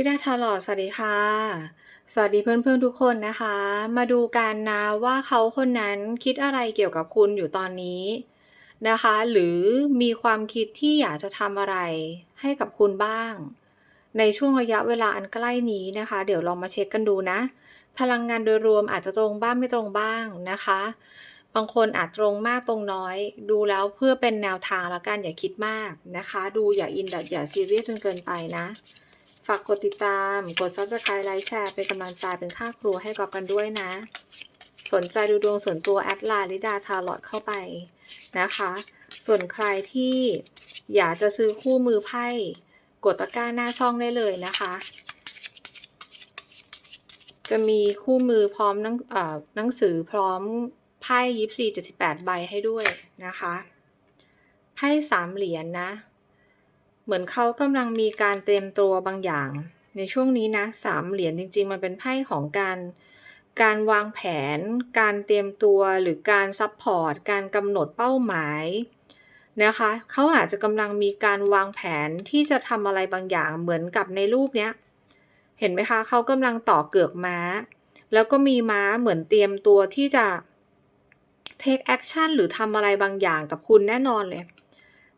ลิดาทาลอดสวัสดีค่ะ สวัสดีเพื่อนๆทุกคนนะคะ มาดูกันนะว่าเขาคนนั้นคิดอะไรเกี่ยวกับคุณอยู่ตอนนี้นะคะ หรือมีความคิดที่อยากจะทำอะไรให้กับคุณบ้าง ในช่วงระยะเวลาอันใกล้นี้นะคะ เดี๋ยวลองมาเช็คกันดูนะ พลังงานโดยรวมอาจจะตรงบ้างไม่ตรงบ้างนะคะ บางคนอาจตรงมากตรงน้อย ดูแล้วเพื่อเป็นแนวทางแล้วกันอย่าคิดมากนะคะ ดูอย่าอินดัดอย่าซีเรียสจนเกินไปนะ ฝากกดติดตาม กด subscribe ไลค์แชร์เป็นกำลังใจเป็นค่าครูให้กอบกันด้วยนะ สนใจดูดวงส่วนตัวแอดไลน์ลิดาทาร์ลอตเข้าไปนะคะ ส่วนใครที่อยากจะซื้อคู่มือไพ่กดตะกร้าหน้าช่องได้เลยนะคะ จะมีคู่มือพร้อมหนังหนังสือพร้อมไพ่ยิปซีเจ็ดสิบแปดใบให้ด้วยนะคะ ไพ่สามเหรียญนนะ เหมือนเขากำลังมีการเตรียมตัวบางอย่าง ในช่วงนี้นะสามเหรียญจริง ๆ มันเป็นไพ่ของการการวางแผน การเตรียมตัวหรือการซัพพอร์ตการกำหนดเป้าหมายนะคะเขาอาจจะกำลังมีการวางแผนที่จะทำอะไรบางอย่างเหมือนกับในรูปเนี้ยเห็นไหมคะเขากำลังต่อเกือกม้า แล้วก็มีม้าเหมือนเตรียมตัวที่จะ take action หรือทำอะไรบางอย่างกับคุณแน่นอนเลย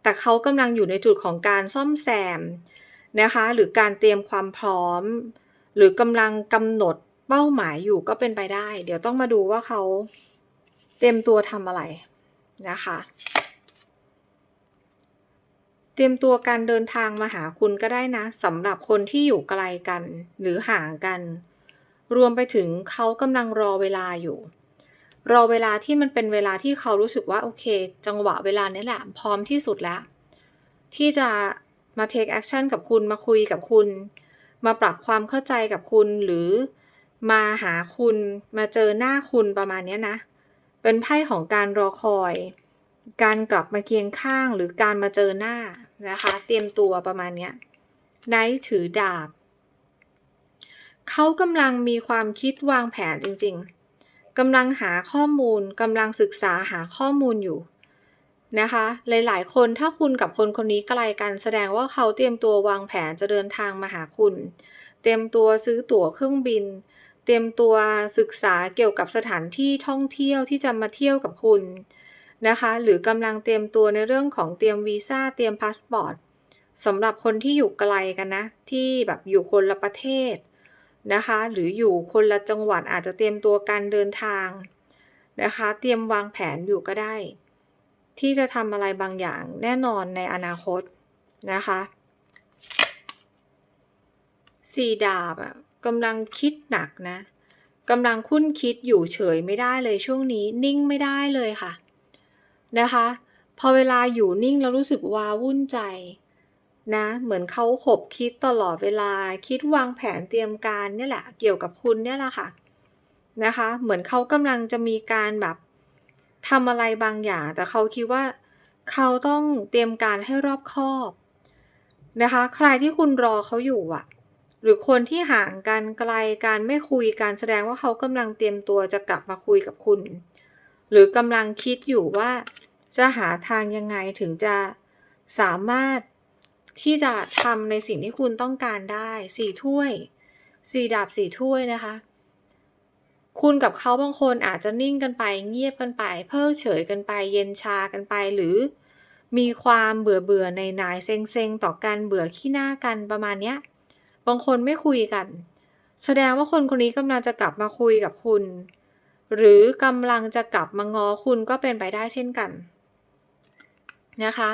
แต่เขากำลังอยู่ในจุดของการซ่อมแซมนะคะหรือการเตรียมความพร้อม หรือกำลังกำหนดเป้าหมายอยู่ก็เป็นไปได้ เดี๋ยวต้องมาดูว่าเขาเตรียมตัวทำอะไรนะคะ เตรียมตัวการเดินทางมาหาคุณก็ได้นะสำหรับคนที่อยู่ไกลกันหรือห่างกัน รวมไปถึงเขากำลังรอเวลาอยู่ รอเวลาที่มันเป็นเวลาที่เขารู้สึกว่าโอเค จังหวะเวลานี้แหละพร้อมที่สุดแล้ว ที่จะมา take action กับคุณมาคุยกับคุณ มาปรับความเข้าใจกับคุณหรือมาหาคุณมาเจอหน้าคุณประมาณนี้นะ เป็นไพ่ของการรอคอย การกลับมาเคียงข้างหรือการมาเจอหน้านะคะ เตรียมตัวประมาณนี้ไนท์ถือดาบ เขากำลังมีความคิดวางแผนจริง ๆ กำลังหาข้อมูลกำลังศึกษาหาข้อมูลอยู่นะคะ หลายๆ คนถ้าคุณกับคนคนนี้ไกลกันแสดงว่าเขาเตรียมตัววางแผนจะเดินทางมาหาคุณ เตรียมตัวซื้อตั๋วเครื่องบิน เตรียมตัวศึกษาเกี่ยวกับสถานที่ท่องเที่ยวที่จะมาเที่ยวกับคุณนะคะ หรือกำลังเตรียมตัวในเรื่องของเตรียมวีซ่าเตรียมพาสปอร์ตสำหรับคนที่อยู่ไกลกันนะ ที่แบบอยู่คนละประเทศ นะคะ หรืออยู่คนละจังหวัดอาจจะเตรียมตัวการเดินทางนะคะ เตรียมวางแผนอยู่ก็ได้ ที่จะทำอะไรบางอย่างแน่นอนในอนาคตนะคะสี่ดาบอะกำลังคิดหนักนะกำลังคุ้นคิดอยู่เฉยไม่ได้เลยช่วงนี้นิ่งไม่ได้เลยค่ะนะคะ พอเวลาอยู่นิ่งแล้วรู้สึกว้าวุ่นใจ นะ เหมือนเขาขบคิดตลอดเวลา คิดวางแผนเตรียมการเนี่ยแหละ เกี่ยวกับคุณเนี่ยแหละค่ะ นะคะ เหมือนเขากำลังจะมีการแบบทำอะไรบางอย่าง แต่เขาคิดว่าเขาต้องเตรียมการให้รอบคอบนะคะ ใครที่คุณรอเขาอยู่อะหรือคนที่ห่างกันไกลกันไม่คุยกันแสดงว่าเขากำลังเตรียมตัวจะกลับมาคุยกับคุณ หรือกำลังคิดอยู่ว่าจะหาทางยังไงถึงจะสามารถ ที่จะทำในสิ่งที่คุณต้องการได้สี่ถ้วยสี่ดาบสี่ถ้วยนะคะ คุณกับเขาบางคนอาจจะนิ่งกันไป เงียบกันไป เพิกเฉยกันไป เย็นชากันไปหรือ มีความเบื่อเบื่อในนายเซ็งเซงต่อกันเบื่อขี้หน้ากันประมาณเนี้ยบางคนไม่คุยกัน แสดงว่าคนคนนี้กำลังจะกลับมาคุยกับคุณ หรือกำลังจะกลับมางอคุณก็เป็นไปได้เช่นกันนะคะ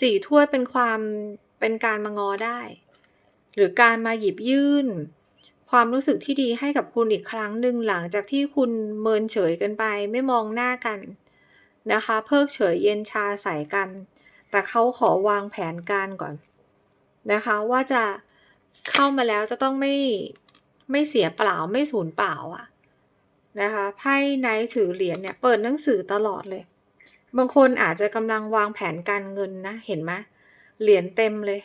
สี่ถ้วยเป็นความ เป็นการมางอได้ หรือการมาหยิบยื่น ความรู้สึกที่ดีให้กับคุณอีกครั้งหนึ่งหลังจากที่คุณเมินเฉยกันไปไม่มองหน้ากันนะคะ เพิกเฉยเย็นชาใส่กัน แต่เขาขอวางแผนการก่อนนะคะว่าจะเข้ามาแล้วจะต้องไม่ไม่เสียเปล่าไม่สูญเปล่าอะนะคะไพ่ไนถือเหรียญเนี่ยเปิดหนังสือตลอดเลย บางคนอาจจะกำลังวางแผนการเงินนะเห็นไหม เหรียญเต็มเลย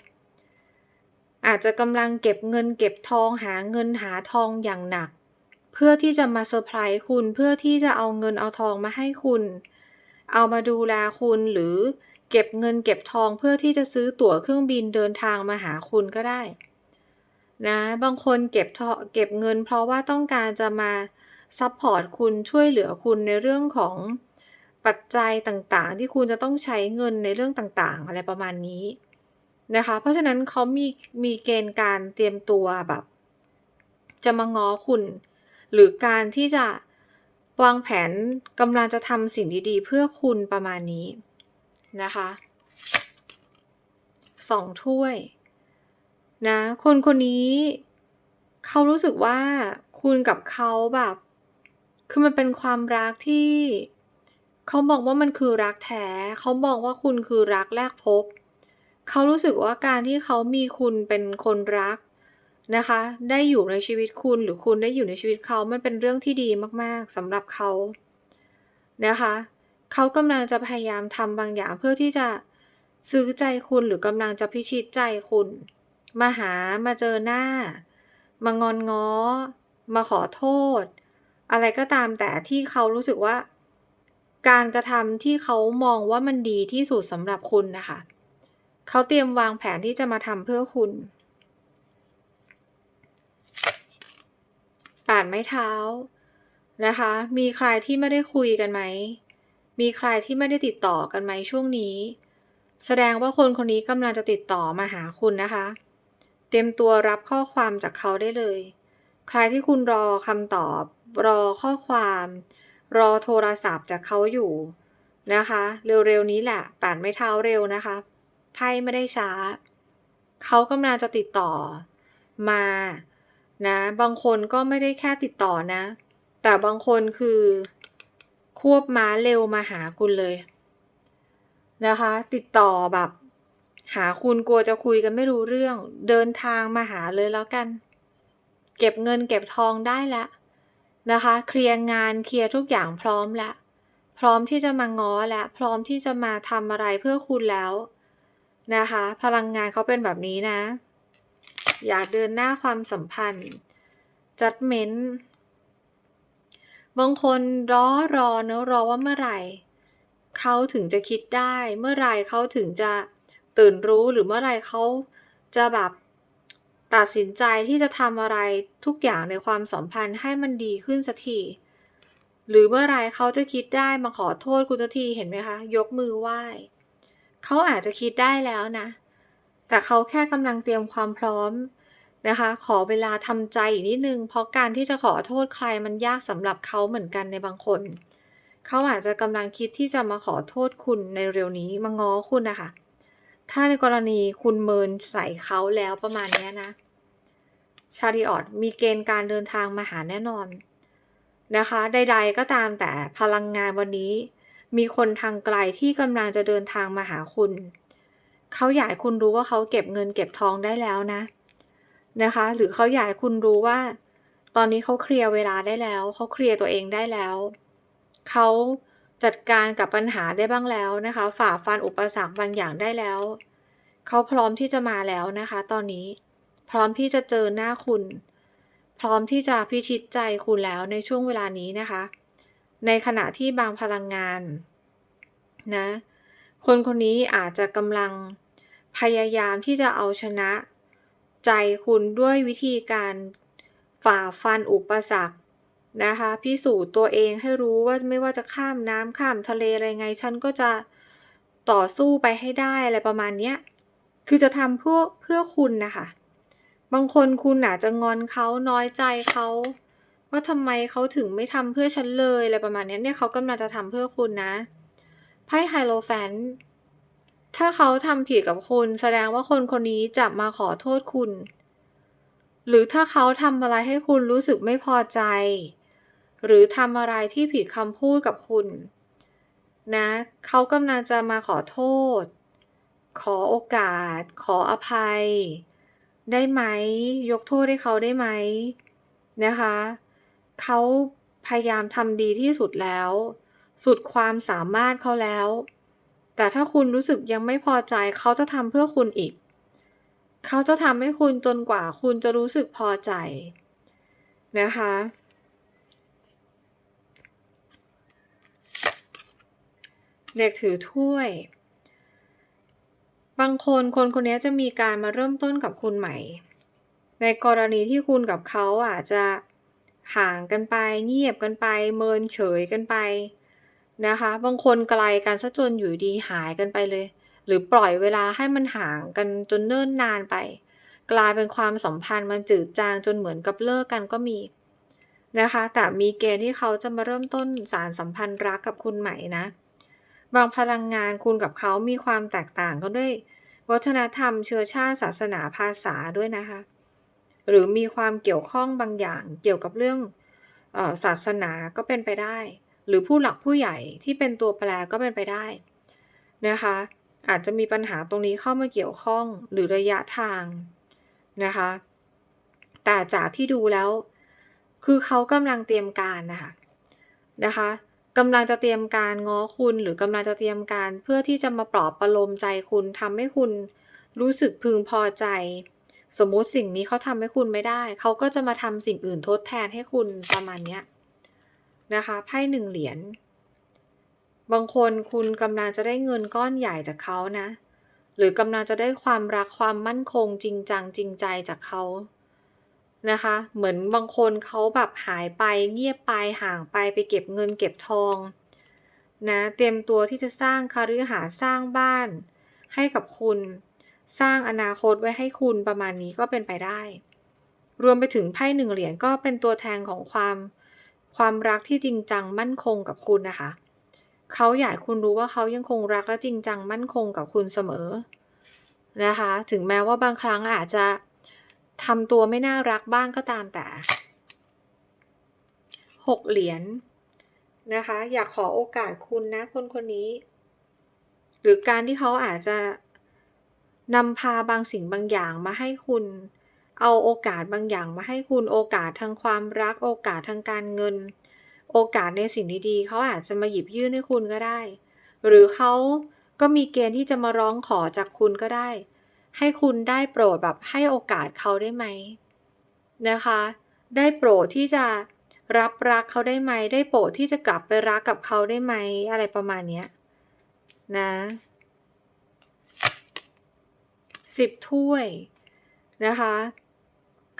อาจจะกำลังเก็บเงินเก็บทองหาเงินหาทองอย่างหนัก เพื่อที่จะมาเซอร์ไพรส์คุณเพื่อที่จะเอาเงินเอาทองมาให้คุณ เอามาดูแลคุณหรือเก็บเงินเก็บทองเพื่อที่จะซื้อตั๋วเครื่องบินเดินทางมาหาคุณก็ได้นะบางคนเก็บเก็บเงินเพราะว่าต้องการจะมาซัปพอร์ตคุณช่วยเหลือคุณในเรื่องของ ปัจจัยต่างๆ ที่คุณจะต้องใช้เงินในเรื่องต่างๆ อะไรประมาณนี้นะคะ เพราะฉะนั้นเขามีมีเกณฑ์การเตรียมตัวแบบ จะมาง้อคุณ หรือการที่จะวางแผนกำลังจะทำสิ่งดีๆ เพื่อคุณประมาณนี้นะคะ2ถ้วยนะคนคนนี้เขารู้สึกว่าคุณกับเขาแบบ คือมันเป็นความรักที่ เขามองว่ามันคือรักแท้ เขามองว่าคุณคือรักแรกพบ เขารู้สึกว่าการที่เขามีคุณเป็นคนรักนะคะ ได้อยู่ในชีวิตคุณหรือคุณได้อยู่ในชีวิตเขา มันเป็นเรื่องที่ดีมากๆสำหรับเขา นะคะ เขากำลังจะพยายามทำบางอย่างเพื่อที่จะซื้อใจคุณหรือกำลังจะพิชิตใจคุณ มาหามาเจอหน้า มางอนง้อ มาขอโทษ อะไรก็ตามแต่ที่เขารู้สึกว่า การกระทำที่เขามองว่ามันดีที่สุดสำหรับคุณนะคะ เขาเตรียมวางแผนที่จะมาทำเพื่อคุณ8ไม้เท้านะคะ มีใครที่ไม่ได้คุยกันไหม มีใครที่ไม่ได้ติดต่อกันไหมช่วงนี้ แสดงว่าคนคนนี้กำลังจะติดต่อมาหาคุณนะคะ เตรียมตัวรับข้อความจากเขาได้เลย ใครที่คุณรอคำตอบ รอข้อความ รอโทรศัพท์จากเขาอยู่นะคะ เร็วๆนี้แหละ8ไม้เท้าเร็วนะคะไพ่ไม่ได้ช้า เขากำลังจะติดต่อมานะบางคนก็ไม่ได้แค่ติดต่อนะ แต่บางคนคือควบม้าเร็วมาหาคุณเลยนะคะ ติดต่อแบบ หาคุณกลัวจะคุยกันไม่รู้เรื่อง เดินทางมาหาเลยแล้วกัน เก็บเงินเก็บทองได้แล้ว นะคะ เคลียร์งานเคลียร์ทุกอย่างพร้อมแล้วพร้อมที่จะมาง้อแล้วพร้อมที่จะมาทำอะไรเพื่อคุณแล้วนะคะ พลังงานเขาเป็นแบบนี้นะ อยากเดินหน้าความสัมพันธ์ judgment บางคนรอรอเนาะรอว่าเมื่อไหร่เขาถึงจะคิดได้ เมื่อไหร่เขาถึงจะตื่นรู้หรือเมื่อไหร่เขาจะแบบ ตัดสินใจที่จะทำอะไรทุกอย่างในความสัมพันธ์ให้มันดีขึ้นสักที หรือเมื่อไรเขาจะคิดได้มาขอโทษคุณสักทีเห็นไหมคะ ยกมือไหว้ เขาอาจจะคิดได้แล้วนะ แต่เขาแค่กำลังเตรียมความพร้อมนะคะ ขอเวลาทำใจอีกนิดนึง เพราะการที่จะขอโทษใครมันยากสำหรับเขาเหมือนกันในบางคน เขาอาจจะกำลังคิดที่จะมาขอโทษคุณในเร็วนี้มาง้อคุณนะคะ ถ้าในกรณีคุณเมินใส่เขาแล้วประมาณนี้นะ Chariot มีเกณฑ์การเดินทางมาหาแน่นอน นะคะ ใด ๆ ก็ตามแต่พลังงานวันนี้ มีคนทางไกลที่กำลังจะเดินทางมาหาคุณ เขาอยากให้คุณรู้ว่าเขาเก็บเงินเก็บทองได้แล้วนะ นะคะ หรือเขาอยากให้คุณรู้ว่า ตอนนี้เขาเคลียร์เวลาได้แล้ว เขาเคลียร์ตัวเองได้แล้ว เขา จัดการกับปัญหาได้บ้างแล้วนะคะ ฝ่าฟันอุปสรรคบางอย่างได้แล้ว เขาพร้อมที่จะมาแล้วนะคะ ตอนนี้พร้อมที่จะเจอหน้าคุณ พร้อมที่จะพิชิตใจคุณแล้วในช่วงเวลานี้นะคะ ในขณะที่บางพลังงานนะคนคนนี้อาจจะกำลังพยายามที่จะเอาชนะ ใจคุณด้วยวิธีการฝ่าฟันอุปสรรค นะคะพิสูจน์ตัวเองให้รู้ว่าไม่ว่าจะข้ามน้ำข้ามทะเลอะไรไง ฉันก็จะต่อสู้ไปให้ได้อะไรประมาณเนี้ยคือจะทำเพื่อเพื่อคุณนะคะบางคนคุณอาจจะงอนเขาน้อยใจเขาว่าทำไมเขาถึงไม่ทำเพื่อฉันเลยอะไรประมาณเนี้ยเนี่ยเขากำลังจะทำเพื่อคุณนะไพ่ไฮโลแฟนถ้าเขาทำผิดกับคุณ แสดงว่าคนคนนี้จะมาขอโทษคุณ หรือถ้าเขาทำอะไรให้คุณรู้สึกไม่พอใจ หรือทำอะไรที่ผิดคำพูดกับคุณ นะเขากำลังจะมาขอโทษ ขอโอกาส ขออภัย ได้ไหม ยกโทษให้เขาได้ไหมนะคะเขาพยายามทำดีที่สุดแล้ว สุดความสามารถเขาแล้ว แต่ถ้าคุณรู้สึกยังไม่พอใจเขาจะทำเพื่อคุณอีก เขาจะทำให้คุณจนกว่าคุณจะรู้สึกพอใจนะคะ เด็กถือถ้วย บางคนคนคนนี้จะมีการมาเริ่มต้นกับคุณใหม่ ในกรณีที่คุณกับเขาอาจจะห่างกันไป เงียบกันไป เมินเฉยกันไปนะคะ บางคนไกลกันซะจนอยู่ดีหายกันไปเลย หรือปล่อยเวลาให้มันห่างกันจนเนิ่นนานไป กลายเป็นความสัมพันธ์มันจืดจางจนเหมือนกับเลิกกันก็มีนะคะ แต่มีเกณฑ์ที่เขาจะมาเริ่มต้นสารสัมพันธ์รักกับคุณใหม่นะ บางพลังงานคุณกับเขามีความแตกต่างกันด้วย วัฒนธรรมเชื้อชาติศาสนาภาษาด้วยนะคะ หรือมีความเกี่ยวข้องบางอย่างเกี่ยวกับเรื่องออศาสนาก็เป็นไปได้ หรือผู้หลักผู้ใหญ่ที่เป็นตัวแปรก็เป็นไปได้นะคะ อาจจะมีปัญหาตรงนี้เข้ามาเกี่ยวข้องหรือระยะทางนะคะ แต่จากที่ดูแล้ว คือเขากำลังเตรียมการนะคะนะคะ กำลังจะเตรียมการง้อคุณหรือกำลังจะเตรียมการเพื่อที่จะมาปลอบประโลมใจคุณทำให้คุณรู้สึกพึงพอใจ สมมุติสิ่งนี้เขาทำให้คุณไม่ได้ เขาก็จะมาทำสิ่งอื่นทดแทนให้คุณประมาณเนี้ยนะคะไพ่หนึ่งเหรียญบางคนคุณกำลังจะได้เงินก้อนใหญ่จากเขานะ หรือกำลังจะได้ความรักความมั่นคงจริงจังจริงใจจากเขา นะคะ เหมือนบางคนเขาแบบหายไปเงียบไปห่างไปไปเก็บเงินเก็บทองนะเตรียมตัวที่จะสร้างคารืหาสร้างบ้าน ให้กับคุณ สร้างอนาคตไว้ให้คุณประมาณนี้ก็เป็นไปได้ รวมไปถึงไพ่หนึ่งเหรียญก็เป็นตัวแทนของความความรักที่จริงจังมั่นคงกับคุณนะคะเขาอยากคุณรู้ว่าเขายังคงรักและจริงจังมั่นคงกับคุณเสมอนะคะ ถึงแม้ว่าบางครั้งอาจจะ ทำตัวไม่น่ารักบ้างก็ตามแต่หกเหรียญนะคะ อยากขอโอกาสคุณนะคนคนนี้ หรือการที่เขาอาจจะนำพาบางสิ่งบางอย่างมาให้คุณ เอาโอกาสบางอย่างมาให้คุณโอกาสทางความรัก โอกาสทางการเงิน โอกาสในสิ่งดีๆเขาอาจจะมาหยิบยื่นให้คุณก็ได้ หรือเขาก็มีเกณฑ์ที่จะมาร้องขอจากคุณก็ได้ ให้คุณได้โปรดแบบให้โอกาสเขาได้ไหมนะคะ ได้โปรดที่จะรับรักเขาได้ไหม ได้โปรดที่จะกลับไปรักกับเขาได้ไหม อะไรประมาณเนี้ยนะสิบถ้วยนะคะ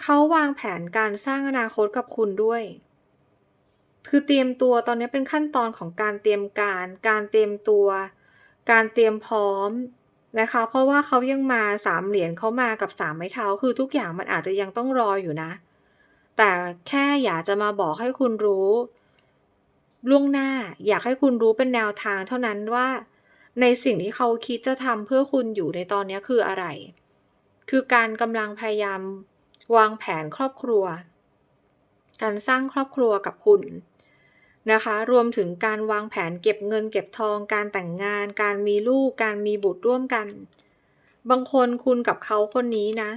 เขาวางแผนการสร้างอนาคตกับคุณด้วย คือเตรียมตัวตอนนี้เป็นขั้นตอนของการเตรียมการ การเตรียมตัว การเตรียมพร้อม นะคะ เพราะว่าเขายังมาสามเหรียญเขามากับสามไม้เท้าคือทุกอย่างมันอาจจะยังต้องรออยู่นะ แต่แค่อยากจะมาบอกให้คุณรู้ล่วงหน้าอยากให้คุณรู้เป็นแนวทางเท่านั้นว่า ในสิ่งที่เขาคิดจะทำเพื่อคุณอยู่ในตอนนี้คืออะไร คือการกำลังพยายามวางแผนครอบครัว การสร้างครอบครัวกับคุณ นะคะ รวมถึงการวางแผนเก็บเงินเก็บทอง การแต่งงาน การมีลูก การมีบุตรร่วมกัน บางคนคุณกับเขาคนนี้นะ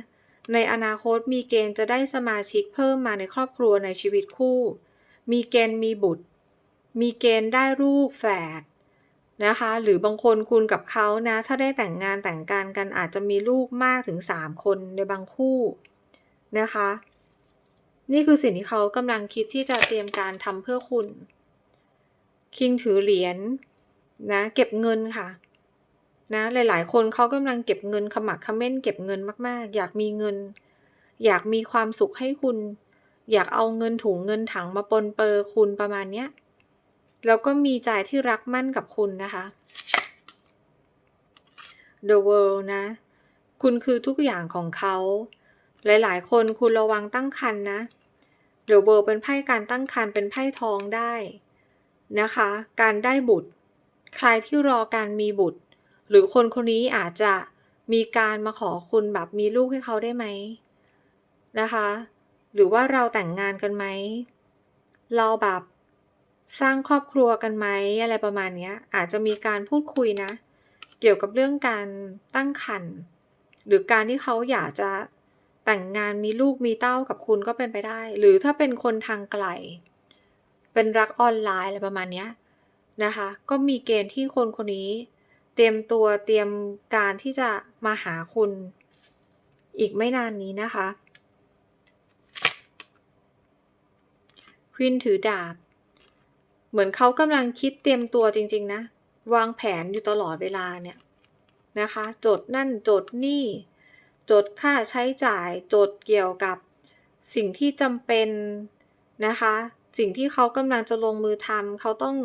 ในอนาคตมีเกณฑ์จะได้สมาชิกเพิ่มมาในครอบครัวในชีวิตคู่ มีเกณฑ์มีบุตร มีเกณฑ์ได้ลูกแฝดนะคะ หรือบางคนคุณกับเขานะ ถ้าได้แต่งงานแต่งการกันอาจจะมีลูกมากถึง 3 คนในบางคู่นะคะ นี่คือสิ่งที่เขากำลังคิดที่จะเตรียมการทำเพื่อคุณ คิงถือเหรียญนะเก็บเงินค่ะ นะหลาย ๆ คนเขากำลังเก็บเงินขมักขม้น เก็บเงินมาก ๆ อยากมีเงิน อยากมีความสุขให้คุณ อยากเอาเงินถุงเงินถังมาปนเปอคุณประมาณเนี้ยแล้วก็มีใจที่รักมั่นกับคุณนะคะ The World นะ คุณคือทุกอย่างของเขา หลายๆ คนคุณระวังตั้งครรภ์นะ The World เป็นไพ่การตั้งครรภ์เป็นไพ่ทองได้ นะคะ การได้บุตร ใครที่รอการมีบุตร หรือคนคนนี้อาจจะมีการมาขอคุณแบบมีลูกให้เขาได้ไหมนะคะ หรือว่าเราแต่งงานกันไหม เราแบบสร้างครอบครัวกันไหมอะไรประมาณนี้อาจจะมีการพูดคุยนะ เกี่ยวกับเรื่องการตั้งครรภ์หรือการที่เขาอยากจะแต่งงานมีลูกมีเต้ากับคุณก็เป็นไปได้ หรือถ้าเป็นคนทางไกล เป็นรักออนไลน์อะไรประมาณนี้นะคะ ก็มีเกณฑ์ที่คนคนนี้ เตรียมตัวเตรียมการที่จะมาหาคุณอีกไม่นานนี้นะคะควินถือดาบ เหมือนเขากำลังคิดเตรียมตัวจริง ๆ นะ วางแผนอยู่ตลอดเวลาเนี่ยนะคะ จดนั่นจดนี่ จดค่าใช้จ่าย จดเกี่ยวกับสิ่งที่จำเป็นนะคะ สิ่งที่เขากำลังจะลงมือทำเขาต้อง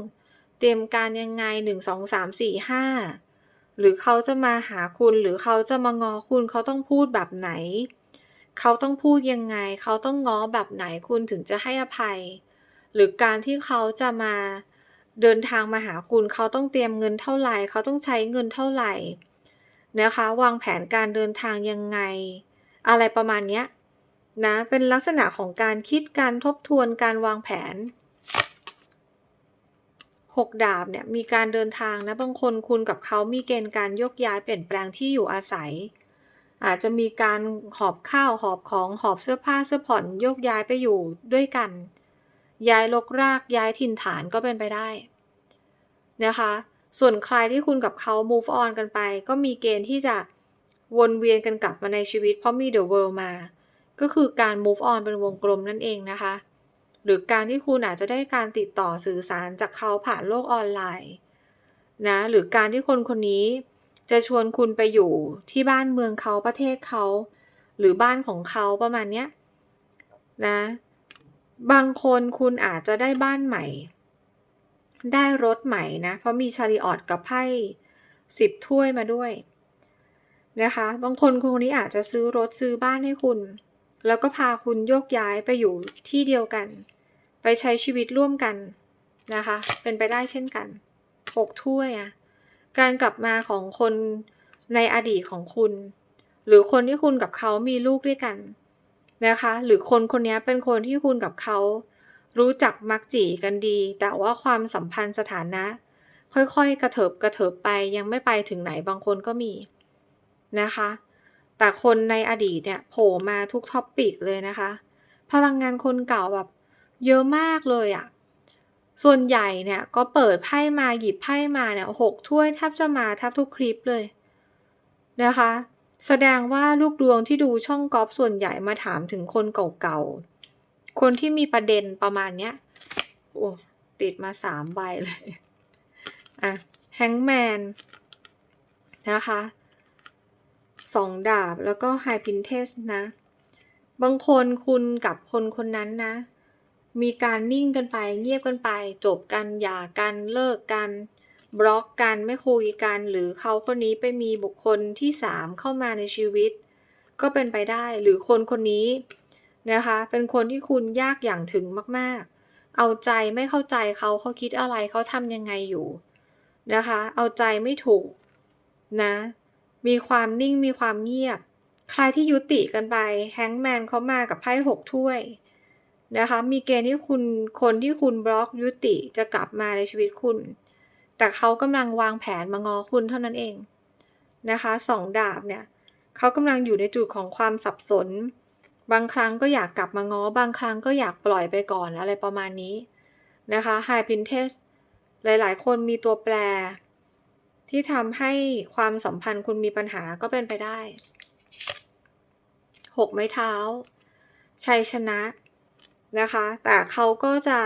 เตรียมการยังไง1 2 3 4 5หรือเขาจะมาหาคุณหรือเขาจะมางอคุณเขาต้องพูดแบบไหน เขาต้องพูดยังไง เขาต้องง้อแบบไหนคุณถึงจะให้อภัย หรือการที่เขาจะมาเดินทางมาหาคุณเขาต้องเตรียมเงินเท่าไหร่เขาต้องใช้เงินเท่าไหร่นะคะ วางแผนการเดินทางยังไง อะไรประมาณเนี้ย นะเป็นลักษณะของการคิดการทบทวนการวางแผน 6 ดาบเนี่ยมีการเดินทางนะบางคนคุณกับเขามีเกณฑ์การยกย้ายเปลี่ยนแปลงที่อยู่อาศัย อาจจะมีการหอบข้าวหอบของหอบเสื้อผ้าเสื้อผ่อนยกย้ายไปอยู่ด้วยกัน ย้ายรกรากย้ายถิ่นฐานก็เป็นไปได้นะคะส่วนใครที่คุณกับเขา move on กันไป ก็มีเกณฑ์ที่จะวนเวียนกันกลับมาในชีวิต เพราะมี The World มา ก็คือการ move on เป็นวงกลมนั่นเองนะคะ หรือการที่คุณอาจจะได้การติดต่อสื่อสารจากเขาผ่านโลกออนไลน์นะหรือการที่คนคนนี้จะชวนคุณไปอยู่ที่บ้านเมืองเขาประเทศเขา หรือบ้านของเขาประมาณเนี้ยนะบางคนคุณอาจจะได้บ้านใหม่ ได้รถใหม่นะ เพราะมีชาริออตกับไพ่สิบถ้วยมาด้วยนะคะ บางคนคนนี้อาจจะซื้อรถซื้อบ้านให้คุณ แล้วก็พาคุณโยกย้ายไปอยู่ที่เดียวกัน ไปใช้ชีวิตร่วมกันนะคะ เป็นไปได้เช่นกันหกถ้วยอะการกลับมาของคนในอดีตของคุณ หรือคนที่คุณกับเขามีลูกด้วยกันนะคะ หรือคนคนนี้เป็นคนที่คุณกับเขา รู้จักมักจีกันดี แต่ว่าความสัมพันธ์สถานะ ค่อยๆ กระเถิบกระเถิบไปยังไม่ไปถึงไหนบางคนก็มีนะคะ แต่คนในอดีตเนี่ยโผล่มาทุกท็อปปิกเลยนะคะ พลังงานคนเก่าแบบเยอะมากเลยอะ่ะ ส่วนใหญ่เนี่ยก็เปิดไพ่มาหยิบไพ่มาเนี่ยหกถ้วยแทบจะมาแทบทุกคลิปเลยนะคะ แสดงว่าลูกดวงที่ดูช่องกอล์ฟส่วนใหญ่มาถามถึงคนเก่าๆ คนที่มีประเด็นประมาณเนี้ย โอ้ติดมาสามใบเลย อะแฮงแมนนะคะ สองดาบแล้วก็ไฮพินเทสนะ บางคนคุณกับคนคนนั้นนะ มีการนิ่งกันไปเงียบกันไป จบกันหย่ากันเลิกกัน บล็อกกันไม่คุยกัน หรือเขาคนนี้ไปมีบุคคลที่สามเข้ามาในชีวิต ก็เป็นไปได้หรือคนคนนี้นะคะ เป็นคนที่คุณยากอย่างถึงมาก ๆ เอาใจไม่เข้าใจเขาเขาคิดอะไรเขาทำยังไงอยู่นะคะ เอาใจไม่ถูกนะ มีความนิ่งมีความเงียบ ใครที่ยุติกันไปแฮงแมนเขามากับไพ่หกถ้วยนะคะ มีเกณฑ์ที่คุณคนที่คุณบล็อกยุติจะกลับมาในชีวิตคุณ แต่เขากำลังวางแผนมางอคุณเท่านั้นเองนะคะสองดาบเนี่ยเขากำลังอยู่ในจุดของความสับสน บางครั้งก็อยากกลับมาง้อ บางครั้งก็อยากปล่อยไปก่อนอะไรประมาณนี้นะคะ High Princess หลายๆ คนมีตัวแปร ที่ทำให้ความสัมพันธ์คุณมีปัญหาก็เป็นไปได้หกไม้เท้า ชัยชนะนะคะ แต่เขาก็จะ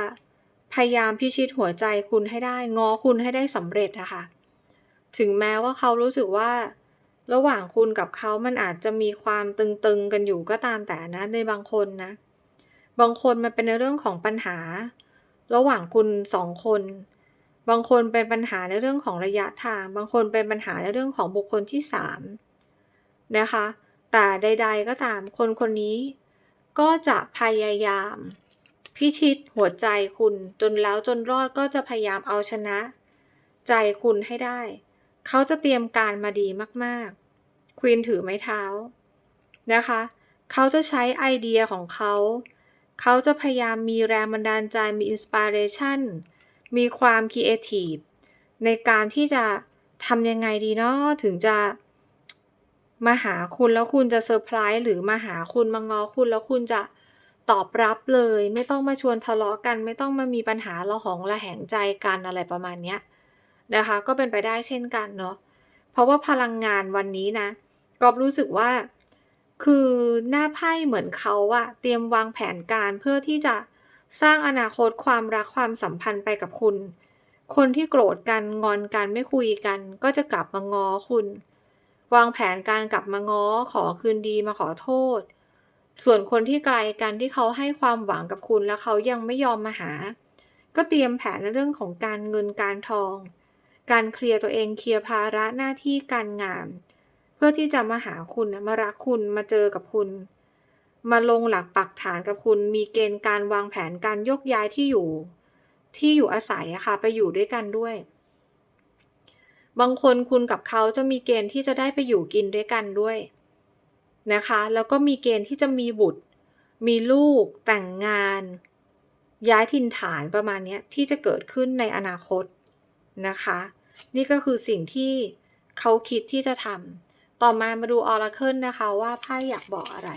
พยายามพิชิตหัวใจคุณให้ได้ งอคุณให้ได้สำเร็จนะคะ ถึงแม้ว่าเขารู้สึกว่า ระหว่างคุณกับเขามันอาจจะมีความตึงๆกันอยู่ก็ตามแต่นะในบางคนนะ บางคนมันเป็นในเรื่องของปัญหา ระหว่างคุณสองคน บางคนเป็นปัญหาในเรื่องของระยะทาง บางคนเป็นปัญหาในเรื่องของบุคคลที่สามนะคะ แต่ใด ๆ ก็ตามคนคนนี้ก็จะพยายาม พิชิตหัวใจคุณจนแล้วจนรอดก็จะพยายามเอาชนะ ใจคุณให้ได้ เขาจะเตรียมการมาดีมากๆ ควีนถือไม้เท้านะคะ เขาจะใช้ไอเดียของเขา เขาจะพยายามมีแรงบันดาลใจมีอินสปิเรชัน มีความคิดเอทีฟในการที่จะทำยังไงดีเนาะถึงจะมาหาคุณแล้วคุณจะเซอร์ไพรส์หรือมาหาคุณมางอคุณแล้วคุณจะตอบรับเลย ไม่ต้องมาชวนทะเลาะกัน ไม่ต้องมามีปัญหาระหองระแหงใจกันอะไรประมาณเนี้ยนะคะก็เป็นไปได้เช่นกันเนาะเพราะว่าพลังงานวันนี้นะกอบรู้สึกว่า คือหน้าไพ่เหมือนเขาอะเตรียมวางแผนการเพื่อที่จะ สร้างอนาคตความรักความสัมพันธ์ไปกับคุณ คนที่โกรธกันงอนกันไม่คุยกัน ก็จะกลับมาง้อคุณ วางแผนการกลับมาง้อขอคืนดีมาขอโทษ ส่วนคนที่ไกลกันที่เขาให้ความหวังกับคุณแล้วเขายังไม่ยอมมาหา ก็เตรียมแผนในเรื่องของการเงินการทอง การเคลียร์ตัวเองเคลียร์ภาระหน้าที่การงาน เพื่อที่จะมาหาคุณมารักคุณมาเจอกับคุณ มาลงหลักปักฐานกับคุณมีเกณฑ์การวางแผนการยกย้ายที่อยู่ ที่อยู่อาศัยอะค่ะ ไปอยู่ด้วยกันด้วย บางคนคุณกับเขาจะมีเกณฑ์ที่จะได้ไปอยู่กินด้วยกันด้วยนะคะ แล้วก็มีเกณฑ์ที่จะมีบุตร มีลูก แต่งงาน ย้ายถิ่นฐานประมาณนี้ที่จะเกิดขึ้นในอนาคตนะคะ นี่ก็คือสิ่งที่เขาคิดที่จะทำต่อมามาดูออราเคิลนะคะว่าไพ่อยากบอกอะไร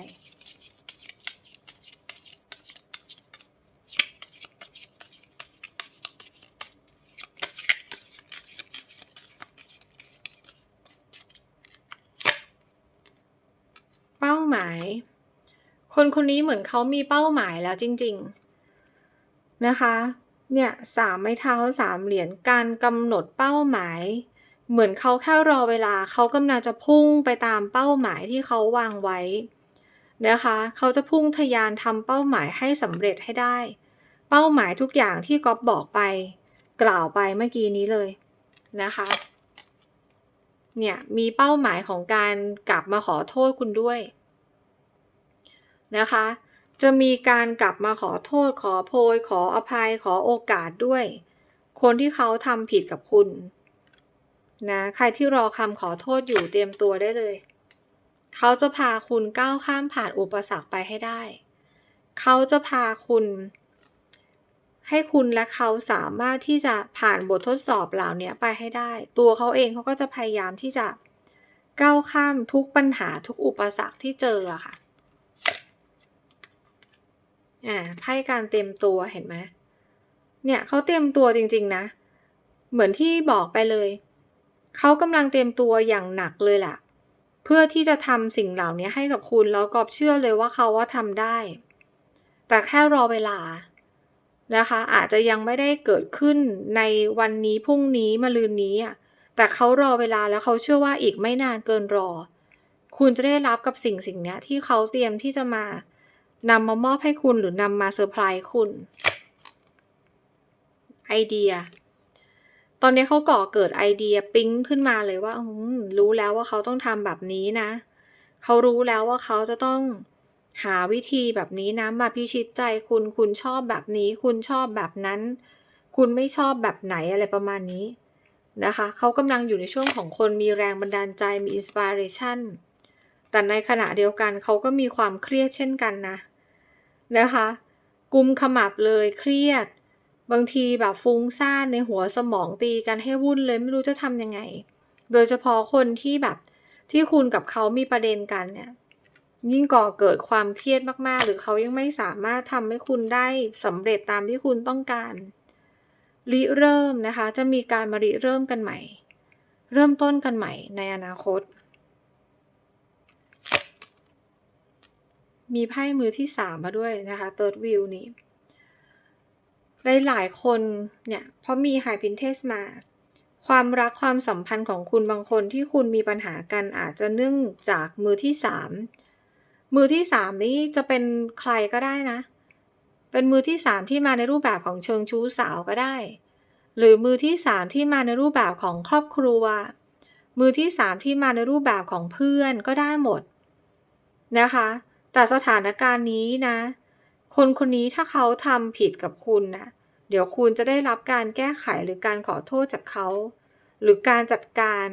เป้าหมาย คนคนนี้เหมือนเขามีเป้าหมายแล้วจริง ๆ นะคะ เนี่ยสามไม้เท้าสามเหรียญการกำหนดเป้าหมาย เหมือนเขาแค่รอเวลาเขากำลังจะพุ่งไปตามเป้าหมายที่เขาวางไว้นะคะเขาจะพุ่งทะยานทำเป้าหมายให้สำเร็จให้ได้ เป้าหมายทุกอย่างที่ก๊อฟบอกไป กล่าวไปเมื่อกี้นี้เลยนะคะเนี่ยมีเป้าหมายของการกลับมาขอโทษคุณด้วย นะคะ จะมีการกลับมาขอโทษขอโพย ขออภัยขอโอกาสด้วย คนที่เขาทำผิดกับคุณนะใครที่รอคำขอโทษอยู่เตรียมตัวได้เลย เขาจะพาคุณก้าวข้ามผ่านอุปสรรคไปให้ได้ เขาจะพาคุณ ให้คุณและเขาสามารถที่จะผ่านบททดสอบเหล่านี้ไปให้ได้ ตัวเขาเองเขาก็จะพยายามที่จะก้าวข้ามทุกปัญหาทุกอุปสรรคที่เจอค่ะ อ่าไพ่การเตรียมตัวเห็นไหมเนี่ยเขาเตรียมตัวจริง ๆ นะ เหมือนที่บอกไปเลย เขากำลังเตรียมตัวอย่างหนักเลยแหละเพื่อที่จะทำสิ่งเหล่านี้ให้กับคุณแล้วกอบเชื่อเลยว่าเขาว่าทำได้ แต่แค่รอเวลานะคะ อาจจะยังไม่ได้เกิดขึ้นในวันนี้พรุ่งนี้มะรืนนี้อะแต่เขารอเวลาแล้วเขาเชื่อว่าอีกไม่นานเกินรอ คุณจะได้รับกับสิ่งสิ่งนี้ที่เขาเตรียมที่จะมา นำมามอบให้คุณหรือนำมาเซอร์ไพรส์คุณ ไอเดีย ตอนนี้เขาก่อเกิดไอเดียปิ๊งขึ้นมาเลยว่ารู้แล้วว่าเขาต้องทำแบบนี้นะ เขารู้แล้วว่าเขาจะต้องหาวิธีแบบนี้นะมาพิชิตใจคุณคุณชอบแบบนี้ คุณชอบแบบนั้น คุณไม่ชอบแบบไหนอะไรประมาณนี้นะคะ เขากำลังอยู่ในช่วงของคนมีแรงบันดาลใจมีอินสปิเรชัน แต่ในขณะเดียวกันเขาก็มีความเครียดเช่นกันนะนะคะ กุมขมับเลยเครียด บางทีแบบฟุ้งซ่านในหัวสมองตีกันให้วุ่นเลยไม่รู้จะทำยังไง โดยเฉพาะคนที่แบบที่คุณกับเขามีประเด็นกันเนี่ยยิ่งก่อเกิดความเครียดมากๆ หรือเขายังไม่สามารถทำให้คุณได้สำเร็จตามที่คุณต้องการริเริ่มนะคะ จะมีการมาริเริ่มกันใหม่ เริ่มต้นกันใหม่ในอนาคต มีไพ่มือที่สามมาด้วยนะคะ third view นี้ หลายๆคนเนี่ยเพราะมี high princess มา ความรักความสัมพันธ์ของคุณบางคนที่คุณมีปัญหากันอาจจะเนื่องจากมือที่สามมือที่สามนี้จะเป็นใครก็ได้นะ เป็นมือที่สามที่มาในรูปแบบของเชิงชู้สาวก็ได้ หรือมือที่สามที่มาในรูปแบบของครอบครัว มือที่สามที่มาในรูปแบบของเพื่อนก็ได้หมดนะคะ แต่สถานการณ์นี้นะ คนคนนี้ถ้าเขาทำผิดกับคุณนะ เดี๋ยวคุณจะได้รับการแก้ไขหรือการขอโทษจากเขา หรือการจัดการ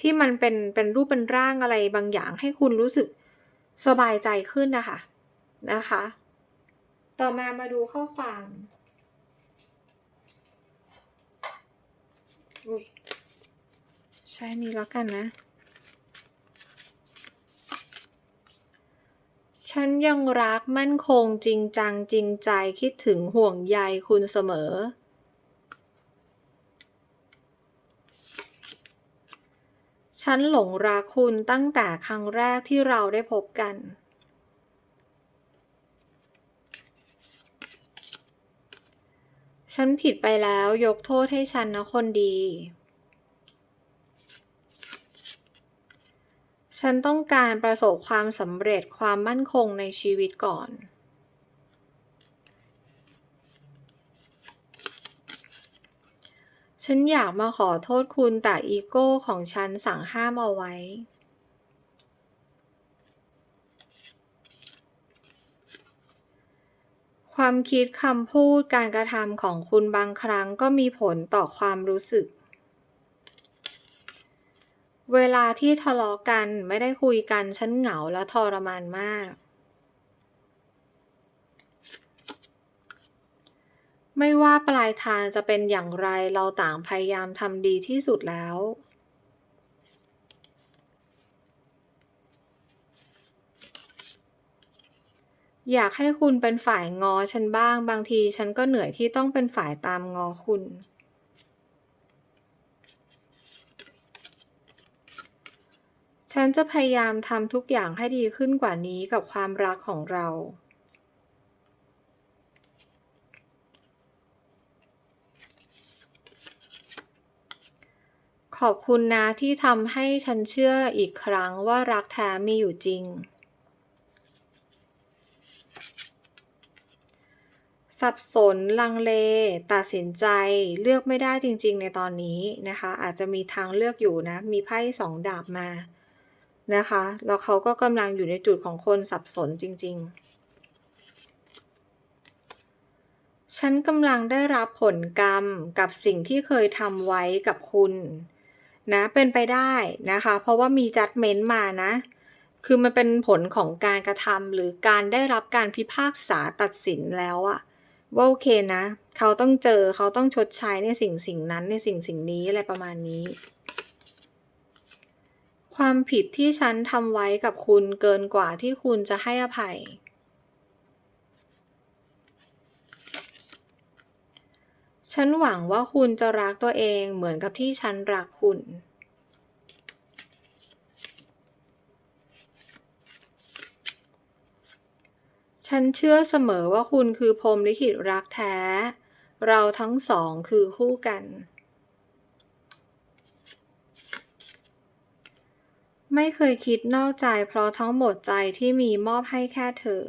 ที่มันเป็นเป็นรูปเป็นร่างอะไรบางอย่างให้คุณรู้สึกสบายใจขึ้นนะคะ นะคะ ต่อมามาดูข้อความอุ้ยใช้นี้แล้วกันนะ ฉันยังรักมั่นคงจริงจังจริงใจคิดถึงห่วงใยคุณเสมอ ฉันหลงรักคุณตั้งแต่ครั้งแรกที่เราได้พบกันฉันผิดไปแล้วยกโทษให้ฉันนะคนดี ฉันต้องการประสบความสำเร็จความมั่นคงในชีวิตก่อน ฉันอยากมาขอโทษคุณแต่อีโก้ของฉันสั่งห้ามเอาไว้ ความคิดคำพูดการกระทำของคุณบางครั้งก็มีผลต่อความรู้สึก เวลาที่ทะเลาะกันไม่ได้คุยกันฉันเหงาและทรมานมาก ไม่ว่าปลายทางจะเป็นอย่างไรเราต่างพยายามทำดีที่สุดแล้ว อยากให้คุณเป็นฝ่ายงอฉันบ้างบางทีฉันก็เหนื่อยที่ต้องเป็นฝ่ายตามงอคุณ ฉันจะพยายามทำทุกอย่างให้ดีขึ้นกว่านี้กับความรักของเรา ขอบคุณนะที่ทำให้ฉันเชื่ออีกครั้งว่ารักแท้มีอยู่จริง สับสนลังเล ตัดสินใจเลือกไม่ได้จริง ๆ ในตอนนี้นะคะ อาจจะมีทางเลือกอยู่นะ มีไพ่สองดาบมา นะคะ แล้วเขาก็กำลังอยู่ในจุดของคนสับสนจริง ๆ ฉันกำลังได้รับผลกรรมกับสิ่งที่เคยทำไว้กับคุณนะเป็นไปได้นะคะ เพราะว่ามีจัดเม้นมานะ คือมันเป็นผลของการกระทำหรือการได้รับการพิพากษาตัดสินแล้วอะว่าโอเคนะ เขาต้องเจอเขาต้องชดใช้ในสิ่งสิ่งนั้นในสิ่งสิ่งนี้อะไรประมาณนี้ ความผิดที่ฉันทำไว้กับคุณเกินกว่าที่คุณจะให้อภัย ฉันหวังว่าคุณจะรักตัวเองเหมือนกับที่ฉันรักคุณ ฉันเชื่อเสมอว่าคุณคือพรมลิขิตรักแท้ เราทั้งสองคือคู่กัน ไม่เคยคิดนอกใจเพราะทั้งหมดใจที่มีมอบให้แค่เธอ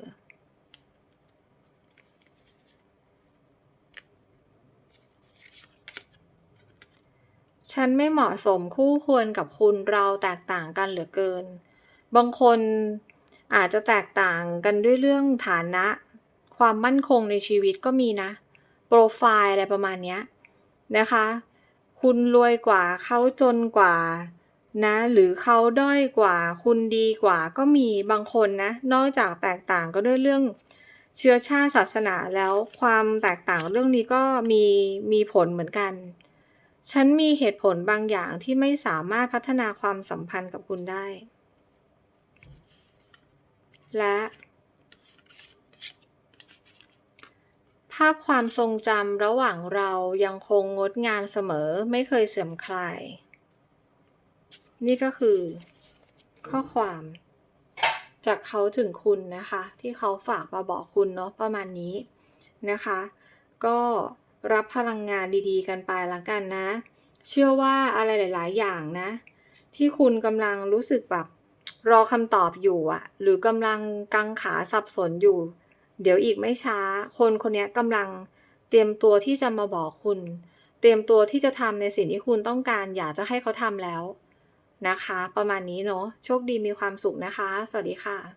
ฉันไม่เหมาะสมคู่ควรกับคุณเราแตกต่างกันเหลือเกิน บางคนอาจจะแตกต่างกันด้วยเรื่องฐานะ ความมั่นคงในชีวิตก็มีนะ โปรไฟล์อะไรประมาณนี้นะคะ คุณรวยกว่าเขาจนกว่า นะหรือเขาด้อยกว่าคุณดีกว่าก็มีบางคนนะ นอกจากแตกต่างก็ด้วยเรื่องเชื้อชาติศาสนาแล้วความแตกต่างเรื่องนี้ก็มีมีผลเหมือนกัน ฉันมีเหตุผลบางอย่างที่ไม่สามารถพัฒนาความสัมพันธ์กับคุณได้ และ ภาพความทรงจำระหว่างเรายังคงงดงามเสมอไม่เคยเสื่อมคลาย นี่ก็คือข้อความจากเขาถึงคุณนะคะ ที่เขาฝากมาบอกคุณเนาะประมาณนี้นะคะ ก็รับพลังงานดีๆ กันไปละกันนะ เชื่อว่าอะไรหลาย ๆ อย่างนะ ที่คุณกำลังรู้สึกแบบรอคำตอบอยู่อะหรือกำลังกังขาสับสนอยู่ เดี๋ยวอีกไม่ช้า คนคนนี้กำลังเตรียมตัวที่จะมาบอกคุณ เตรียมตัวที่จะทำในสิ่งที่คุณต้องการ อยากจะให้เขาทำแล้ว นะคะ ประมาณนี้เนาะโชคดีมีความสุขนะคะ สวัสดีค่ะ